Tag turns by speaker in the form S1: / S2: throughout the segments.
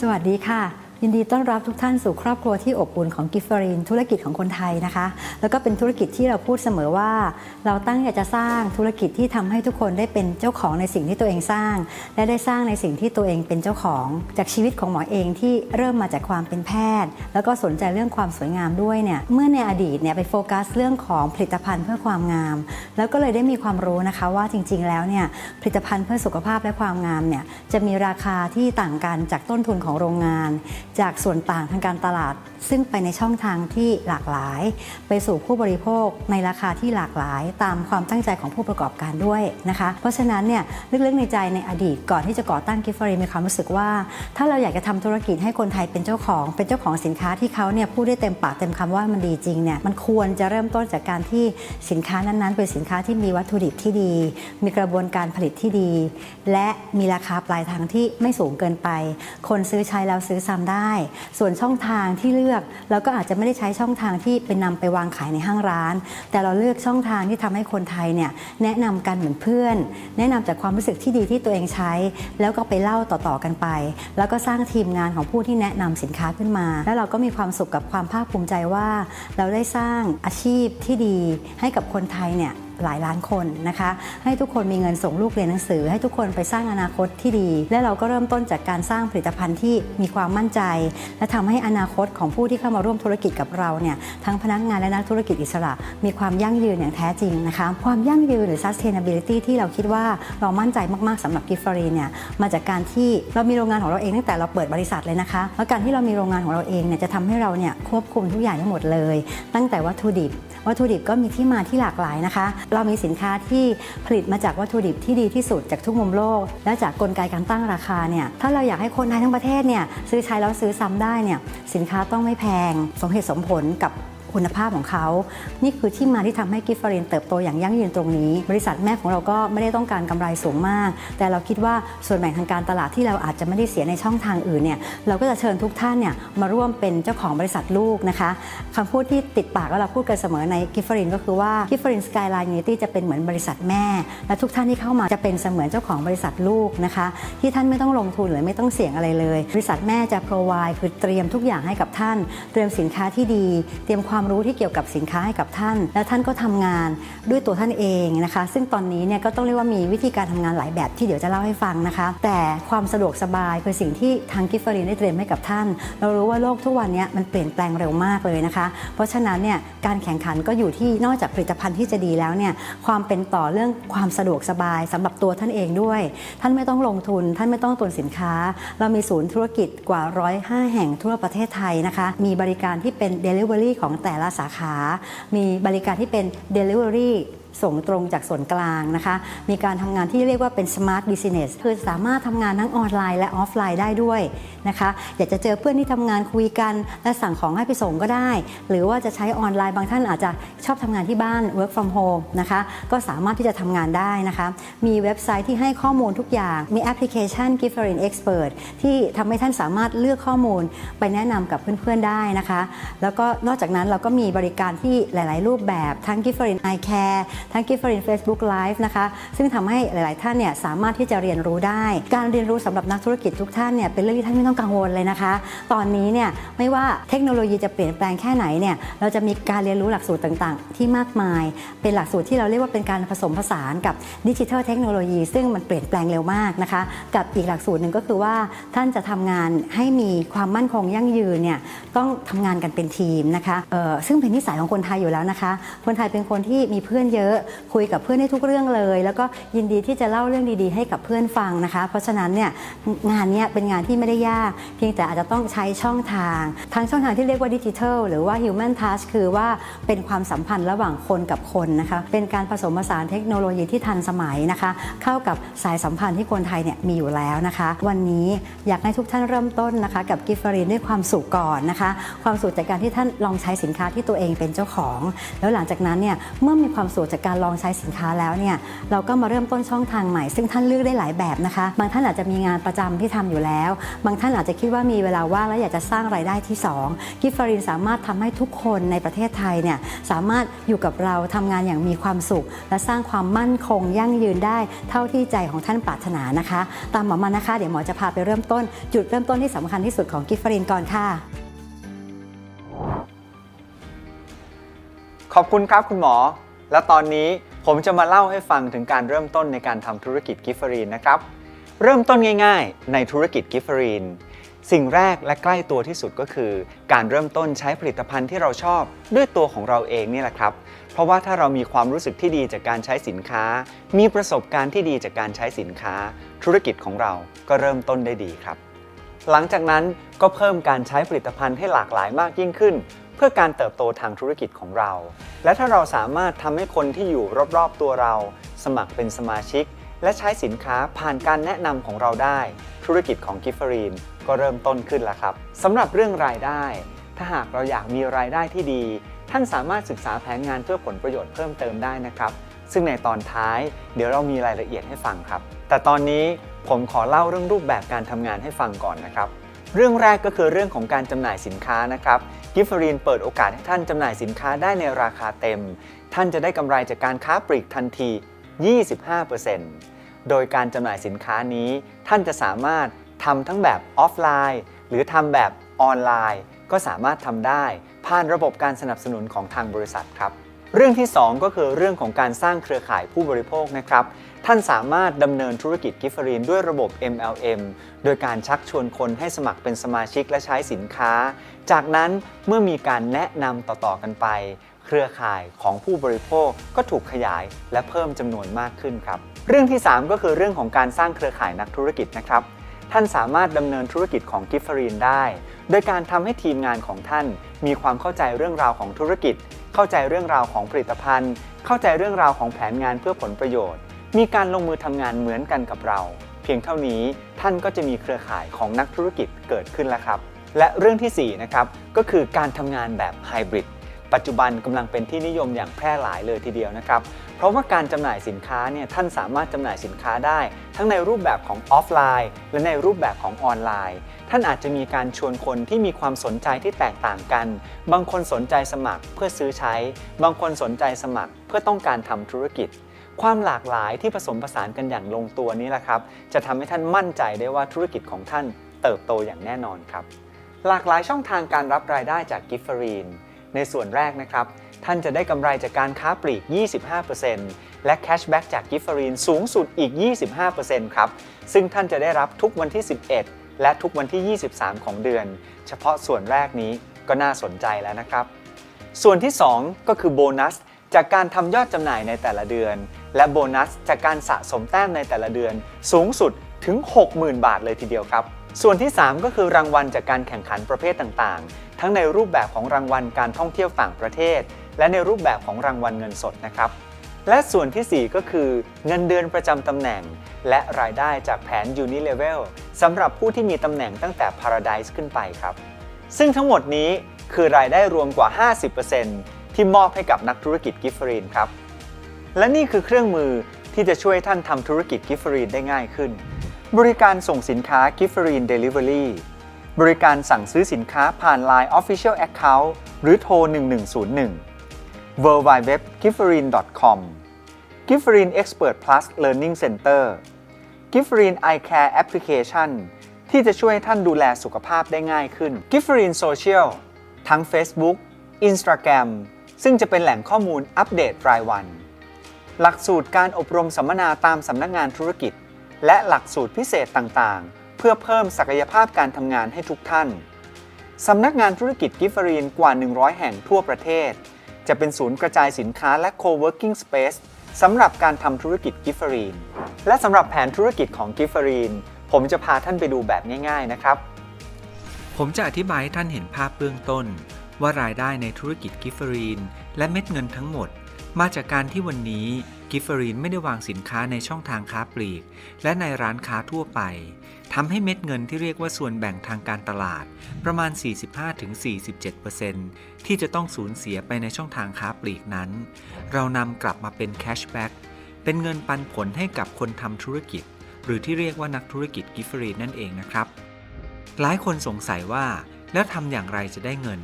S1: สวัสดีค่ะ ยินดีต้อนรับทุกท่านสู่ครอบครัวที่อบอุ่นของกิฟเฟอรีนธุรกิจของคนไทยนะคะ แล้วก็เป็นธุรกิจที่เราพูดเสมอว่า เราตั้งใจจะสร้างธุรกิจที่ทำให้ทุกคนได้เป็นเจ้าของในสิ่งที่ตัวเองสร้าง และได้สร้างในสิ่งที่ตัวเองเป็นเจ้าของ จากชีวิตของหมอเองที่เริ่มมาจากความเป็นแพทย์ แล้วก็สนใจเรื่องความสวยงามด้วยเนี่ยเมื่อในอดีตเนี่ยไปโฟกัสเรื่องของผลิตภัณฑ์เพื่อความงาม แล้วก็เลยได้มีความรู้นะคะว่าจริง ๆ แล้วเนี่ยผลิตภัณฑ์เพื่อสุขภาพและความงามเนี่ยจะมีราคาที่ต่างกันจากต้นทุนของโรงงานจากส่วนต่างทางการตลาด ซึ่งไปในช่องทางที่หลากหลาย ไปสู่ผู้บริโภคในราคาที่หลากหลาย ตามความตั้งใจของผู้ประกอบการด้วยนะคะ เพราะฉะนั้นเนี่ยลึกๆในใจในอดีตก่อนที่จะก่อตั้งกิฟฟรีมีความรู้สึกว่า ถ้าเราอยากจะทำธุรกิจให้คนไทยเป็นเจ้าของ เป็นเจ้าของสินค้าที่เขาเนี่ยพูดได้เต็มปากเต็มคำว่ามันดีจริงเนี่ยมันควรจะเริ่มต้นจากการที่สินค้านั้นๆ เป็นสินค้าที่มีวัตถุดิบที่ดี มีกระบวนการผลิตที่ดี และมีราคาปลายทางที่ไม่สูงเกินไป คนซื้อใช้แล้วซื้อซ้ำได้ส่วนช่องทางที่เลือกเราก็อาจจะไม่ได้ใช้ช่องทางที่เป็นนำไปวางขายในห้างร้าน แต่เราเลือกช่องทางที่ทำให้คนไทยเนี่ยแนะนำกันเหมือนเพื่อน แนะนำจากความรู้สึกที่ดีที่ตัวเองใช้ แล้วก็ไปเล่าต่อๆกันไป แล้วก็สร้างทีมงานของผู้ที่แนะนำสินค้าขึ้นมา แล้วเราก็มีความสุขกับความภาคภูมิใจว่า เราได้สร้างอาชีพที่ดีให้กับคนไทยเนี่ย หลายล้านคนนะคะ ให้ทุกคนมีเงินส่งลูกเรียนหนังสือ ให้ทุกคนไปสร้างอนาคตที่ดี และเราก็เริ่มต้นจากการสร้างผลิตภัณฑ์ที่มีความมั่นใจ และทำให้อนาคตของผู้ที่เข้ามาร่วมธุรกิจกับเราเนี่ยทั้งพนักงานและนักธุรกิจอิสระ มีความยั่งยืนอย่างแท้จริงนะคะความยั่งยืนหรือ sustainability ที่เราคิดว่าเรามั่นใจมากๆสำหรับกิฟฟรีเนี่ยมาจากการที่เรามีโรงงานของเราเองตั้งแต่เราเปิดบริษัทเลยนะคะแล้วการที่เรามีโรงงานของเราเองเนี่ยจะทำให้เราเนี่ยควบคุมทุกอย่างทั้งหมดเลย ตั้งแต่วัตถุดิบ วัตถุดิบก็มีที่มาที่หลากหลายนะคะ เรามีสินค้าที่ผลิตมาจากวัตถุดิบที่ดีที่สุดจากทุกมุมโลก และจากกลไกการตั้งราคาเนี่ยถ้าเราอยากให้คนไทยทั้งประเทศเนี่ยซื้อใช้แล้วซื้อซ้ำได้เนี่ยสินค้าต้องไม่แพง สมเหตุสมผลกับ คุณภาพของเขา นี่คือที่มาที่ทำให้กิฟฟอรินเติบโตอย่างยั่งยืนตรงนี้ บริษัทแม่ของเราก็ไม่ได้ต้องการกำไรสูงมาก แต่เราคิดว่าส่วนแบ่งทางการตลาดที่เราอาจจะไม่ได้เสียในช่องทางอื่นเนี่ยเราก็จะเชิญทุกท่านเนี่ยมาร่วมเป็นเจ้าของบริษัทลูกนะคะคำพูดที่ติดปากแล้วเราพูดกันเสมอในกิฟฟอรินก็คือว่ากิฟฟอรินสกายไลน์ยูนิตี้จะเป็นเหมือนบริษัทแม่ และทุกท่านที่เข้ามาจะเป็นเสมือนเจ้าของบริษัทลูกนะคะ ที่ท่านไม่ต้องลงทุนหรือไม่ต้องเสี่ยงอะไรเลย บริษัทแม่จะ provide คือเตรียมทุกอย่างให้กับท่าน เตรียมสินค้าที่ดี เตรียมความรู้ที่เกี่ยวกับสินค้าให้กับท่าน และท่านก็ทำงานด้วยตัวท่านเองนะคะ ซึ่งตอนนี้เนี่ยก็ต้องเรียกว่ามีวิธีการทำงานหลายแบบที่เดี๋ยวจะเล่าให้ฟังนะคะ แต่ความสะดวกสบายคือสิ่งที่ทางกิฟฟรีนได้เตรียมให้กับท่าน เรารู้ว่าโลกทุกวันนี้มันเปลี่ยนแปลงเร็วมากเลยนะคะ เพราะฉะนั้นเนี่ยการแข่งขันก็อยู่ที่นอกจากผลิตภัณฑ์ที่จะดีแล้วเนี่ยความเป็นต่อเรื่องความสะดวกสบายสำหรับตัวท่านเองด้วย ท่านไม่ต้องลงทุน ท่านไม่ต้องตุนสินค้า เรามีศูนย์ธุรกิจกว่า105แห่งทั่วประเทศไทยนะคะ มีบริการที่เป็น Delivery ของแต่ละสาขา มีบริการที่เป็น Delivery ส่งตรงจากส่วนกลางนะคะ มีการทำงานที่เรียกว่าเป็น smart business คือสามารถทำงานทั้งออนไลน์และออฟไลน์ได้ด้วยนะคะ อยากจะเจอเพื่อนที่ทำงานคุยกัน และสั่งของให้ไปส่งก็ได้ หรือว่าจะใช้ออนไลน์บางท่านอาจจะชอบทำงานที่บ้าน work from home นะคะ ก็สามารถที่จะทำงานได้นะคะ มีเว็บไซต์ที่ให้ข้อมูลทุกอย่าง มีแอปพลิเคชัน g i f t e r i n Expert ที่ทำให้ท่านสามารถเลือกข้อมูลไปแนะนำกับเพื่อนๆได้นะคะ แล้วก็นอกจากนั้นเราก็มีบริการที่หลาย ๆ รูปแบบทั้ง g i f t e r i n Eye Care ทั้ง g i f t e r i n Facebook Live นะคะซึ่งทำให้หลาย ๆ ท่านเนี่ยสามารถที่จะเรียนรู้ได้ การเรียนรู้สำหรับนักธุรกิจทุกท่านเนี่ยเป็นเรื่องที่ท่านไม่ต้องกังวลเลยนะคะ ตอนนี้เนี่ยไม่ว่าเทคโนโลยีจะเปลี่ยนแปลงแค่ไหนเนี่ยเราจะมีการเรียนรู้หลักสูตรต่าง ๆ ที่มากมาย เป็นหลักสูตรที่เราเรียกว่าเป็นการผสมผสานกับดิจิทัลเทคโนโลยี ซึ่งมันเปลี่ยนแปลงเร็วมากนะคะ กับอีกหลักสูตรหนึ่งก็คือว่าท่านจะทำงานให้มีความมั่นคงยั่งยืนเนี่ยต้องทำงานกันเป็นทีมนะคะซึ่งเป็นนิสัยของคนไทยอยู่แล้วนะคะ คนไทยเป็นคนที่มีเพื่อนเยอะคุยกับเพื่อนได้ทุกเรื่องเลย แล้วก็ยินดีที่จะเล่าเรื่องดีๆ ให้กับเพื่อนฟังนะคะ เพราะฉะนั้นเนี่ยงานเนี้ยเป็นงานที่ไม่ได้ยาก เพียงแต่อาจจะต้องใช้ช่องทาง ทั้งช่องทางที่เรียกว่าดิจิทัลหรือว่า human touch คือว่าเป็นความสัมพันธ์ระหว่างคนกับคนนะคะเป็นการผสมผสานเทคโนโลยีที่ทันสมัยนะคะ เข้ากับสายสัมพันธ์ที่คนไทยเนี่ยมีอยู่แล้วนะคะ วันนี้อยากให้ทุกท่านเริ่มต้นนะคะ กับกิฟฟรีนด้วยความสุขก่อนนะคะ ความสุขจากการที่ท่านลองใช้สินค้าที่ตัวเองเป็นเจ้าของ แล้วหลังจากนั้นเนี่ยเมื่อมีความสุขจากการลองใช้สินค้าแล้วเนี่ยเราก็มาเริ่มต้นช่องทางใหม่ ซึ่งท่านเลือกได้หลายแบบนะคะ บางท่านอาจจะมีงานประจำที่ทำอยู่แล้ว บางท่านอาจจะคิดว่ามีเวลาว่างแล้วอยากจะสร้างรายได้ที่ 2 กิฟฟารินสามารถทำให้ทุกคนในประเทศไทยเนี่ยสามารถอยู่กับเราทำงานอย่างมีความสุข และสร้างความมั่นคงยั่งยืนได้เท่าที่ใจของท่านปรารถนานะคะ ตามหมอมานะคะ เดี๋ยวหมอจะพาไปเริ่มต้น จุดเริ่มต้นที่สำคัญที่สุดของกิฟฟารินก่อนค่ะ
S2: ขอบคุณครับคุณหมอ และตอนนี้ผมจะมาเล่าให้ฟังถึงการเริ่มต้นในการทำธุรกิจกิฟเฟอรีนนะครับ เริ่มต้นง่าย ๆ ในธุรกิจกิฟเฟอรีนสิ่งแรกและใกล้ตัวที่สุดก็คือ การเริ่มต้นใช้ผลิตภัณฑ์ที่เราชอบด้วยตัวของเราเองนี่แหละครับ เพราะว่าถ้าเรามีความรู้สึกที่ดีจากการใช้สินค้า มีประสบการณ์ที่ดีจากการใช้สินค้า ธุรกิจของเราก็เริ่มต้นได้ดีครับ หลังจากนั้นก็เพิ่มการใช้ผลิตภัณฑ์ให้หลากหลายมากยิ่งขึ้น เพื่อการเติบโตทางธุรกิจของเรา และถ้าเราสามารถทำให้คนที่อยู่รอบๆตัวเรา สมัครเป็นสมาชิก และใช้สินค้าผ่านการแนะนำของเราได้ ธุรกิจของกิฟเฟอรีนก็เริ่มต้นขึ้นแล้วครับสำหรับเรื่องรายได้ ถ้าหากเราอยากมีรายได้ที่ดี ท่านสามารถศึกษาแผนงานเพื่อผลประโยชน์เพิ่มเติมได้นะครับ ซึ่งในตอนท้ายเดี๋ยวเรามีรายละเอียดให้ฟังครับ แต่ตอนนี้ผมขอเล่าเรื่องรูปแบบการทำงานให้ฟังก่อนนะครับ เรื่องแรกก็คือเรื่องของการจำหน่ายสินค้านะครับ กิฟฟรีนเปิดโอกาสให้ท่านจำหน่ายสินค้าได้ในราคาเต็ม ท่านจะได้กำไรจากการค้าปลีกทันที 25%โดยการจำหน่ายสินค้านี้ ท่านจะสามารถทำทั้งแบบออฟไลน์ หรือทำแบบออนไลน์ ก็สามารถทำได้ ผ่านระบบการสนับสนุนของทางบริษัทครับ เรื่องที่ 2 ก็คือเรื่องของการสร้างเครือข่ายผู้บริโภคนะครับ ท่านสามารถดำเนินธุรกิจกิฟเฟอรีนด้วยระบบ MLM โดยการชักชวนคนให้สมัครเป็นสมาชิกและใช้สินค้า จากนั้นเมื่อมีการแนะนำต่อๆกันไป เครือข่ายของผู้บริโภคก็ถูกขยายและเพิ่มจำนวนมากขึ้นครับ เรื่องที่ 3 ก็คือเรื่องของการสร้างเครือข่ายนักธุรกิจนะครับท่านสามารถดำเนินธุรกิจของกิฟเฟอรีนได้ โดยการทำให้ทีมงานของท่าน มีความเข้าใจเรื่องราวของธุรกิจ เข้าใจเรื่องราวของผลิตภัณฑ์ เข้าใจเรื่องราวของแผนงานเพื่อผลประโยชน์ มีการลงมือทำงานเหมือนกันกับเรา เพียงเท่านี้ท่านก็จะมีเครือข่ายของนักธุรกิจเกิดขึ้นแล้วครับ และเรื่องทีสี่4นะครับก็คือการทำงานแบบไฮบริดปัจจุบันกำลังเป็นที่นิยมอย่างแพร่หลายเลยทีเดียวนะครับ เพราะว่าการจำหน่ายสินค้าเนี่ยท่านสามารถจำหน่ายสินค้าได้ ทั้งในรูปแบบของออฟไลน์ และในรูปแบบของออนไลน์ ท่านอาจจะมีการชวนคนที่มีความสนใจที่แตกต่างกัน บางคนสนใจสมัครเพื่อซื้อใช้ บางคนสนใจสมัครเพื่อต้องการทำธุรกิจ ความหลากหลายที่ผสมผสานกันอย่างลงตัวนี้แหละครับ จะทำให้ท่านมั่นใจได้ว่าธุรกิจของท่านเติบโตอย่างแน่นอนครับ หลากหลายช่องทางการรับรายได้จากกิฟเฟอรีน ในส่วนแรกนะครับ ท่านจะได้กำไรจากการค้าปลีก 25%และแคชแบ็กจากกิฟเฟอรีนสูงสุดอีก 25%ครับ ซึ่งท่านจะได้รับทุกวันที่ 11 และทุกวันที่ 23 ของเดือน เฉพาะส่วนแรกนี้ก็น่าสนใจแล้วนะครับ ส่วนที่ 2 ก็คือโบนัสจากการทำยอดจำหน่ายในแต่ละเดือน และโบนัสจากการสะสมแต้มในแต่ละเดือน สูงสุดถึง 60,000 บาทเลยทีเดียวครับ ส่วนที่ 3 ก็คือรางวัลจากการแข่งขันประเภทต่างๆ ทั้งในรูปแบบของรางวัลการท่องเที่ยวต่างประเทศ และในรูปแบบของรางวัลเงินสดนะครับและส่วนทีสี่4 ก็คือเงินเดือนประจำตำแหน่ง และรายได้จากแผน Unilevel สำหรับผู้ที่มีตำแหน่งตั้งแต่ Paradise ขึ้นไปครับ ซึ่งทั้งหมดนี้คือรายได้รวมกว่า 50%ที่มอบให้กับนักธุรกิจกิฟเฟอรีนครับ และนี่คือเครื่องมือที่จะช่วยท่านทำธุรกิจกิฟฟรีนได้ง่ายขึ้น บริการส่งสินค้ากิฟฟรีนเดลิเวอรี่บริการสั่งซื้อสินค้าผ่าน Line Official Account หรือโทร 1101 w w w g i f f e r i n c o m g i f f e r i n Expert Plus Learning Center g i f f e r i n Eye Care Application ที่จะช่วยท่านดูแลสุขภาพได้ง่ายขึ้น g i f f e r i n Social ทั้ง Facebook Instagram ซึ่งจะเป็นแหล่งข้อมูลอัปเดตรายวัน หลักสูตรการอบรมสัมมนาตามสำนักงานธุรกิจ และหลักสูตรพิเศษต่างๆ เพื่อเพิ่มศักยภาพการทำงานให้ทุกท่าน สำนักงานธุรกิจกิฟเฟอรีนกว่า 100 แห่งทั่วประเทศ จะเป็นศูนย์กระจายสินค้าและ co-working space สำหรับการทำธุรกิจกิฟเฟอรีน และสำหรับแผนธุรกิจของกิฟเฟอรีน ผมจะพาท่านไปดูแบบง่าย ๆ นะครับ
S3: ผมจะอธิบายให้ท่านเห็นภาพเบื้องต้น ว่ารายได้ในธุรกิจกิฟเฟอรีน และเม็ดเงินทั้งหมด มาจากการที่วันนี้กิ
S2: ฟเฟอรีนไม่ได้วางสินค้าในช่องทางค้าปลีก และในร้านค้าทั่วไปทำให้เม็ดเงินที่เรียกว่าส่วนแบ่งทางการตลาด ประมาณ 45-47%ที่จะต้องสูญเสียไปในช่องทางค้าปลีกนั้น เรานำกลับมาเป็นแคชแบ็กเป็นเงินปันผลให้กับคนทำธุรกิจ หรือที่เรียกว่านักธุรกิจกิฟเฟอรีนนั่นเองนะครับ หลายคนสงสัยว่าแล้วทำอย่างไรจะได้เงิน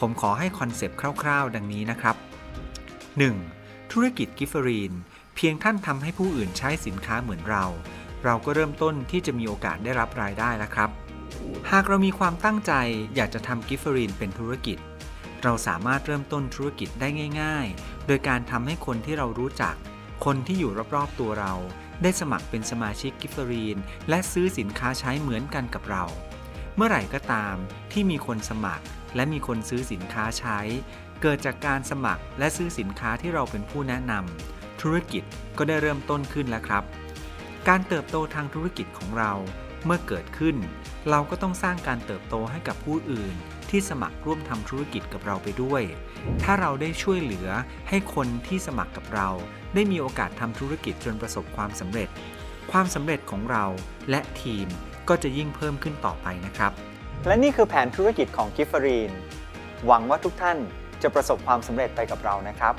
S2: ผมขอให้คอนเซปต์คร่าว ๆ ดังนี้นะครับ 1. ธุรกิจกิฟเฟอรีน เพียงท่านทำให้ผู้อื่นใช้สินค้าเหมือนเรา เราก็เริ่มต้นที่จะมีโอกาสได้รับรายได้แล้วครับ หากเรามีความตั้งใจอยากจะทำกิฟเฟอรีนเป็นธุรกิจ เราสามารถเริ่มต้นธุรกิจได้ง่าย ๆ โดยการทำให้คนที่เรารู้จัก คนที่อยู่รอบๆตัวเรา ได้สมัครเป็นสมาชิกกิฟเฟอรีน และซื้อสินค้าใช้เหมือนกันกับเรา เมื่อไหร่ก็ตามที่มีคนสมัครและมีคนซื้อสินค้าใช้ เกิดจากการสมัครและซื้อสินค้าที่เราเป็นผู้แนะนำธุรกิจก็ได้เริ่มต้นขึ้นแล้วครับ การเติบโตทางธุรกิจของเราเมื่อเกิดขึ้น เราก็ต้องสร้างการเติบโตให้กับผู้อื่น ที่สมัครร่วมทำธุรกิจกับเราไปด้วย ถ้าเราได้ช่วยเหลือให้คนที่สมัครกับเรา ได้มีโอกาสทำธุรกิจจนประสบความสำเร็จ ความสำเร็จของเราและทีมก็จะยิ่งเพิ่มขึ้นต่อไปนะครับ
S4: และนี่คือแผนธุรกิจของกิฟฟอรีน หวังว่าทุกท่าน จะประสบความสำเร็จไปกับเรานะครับ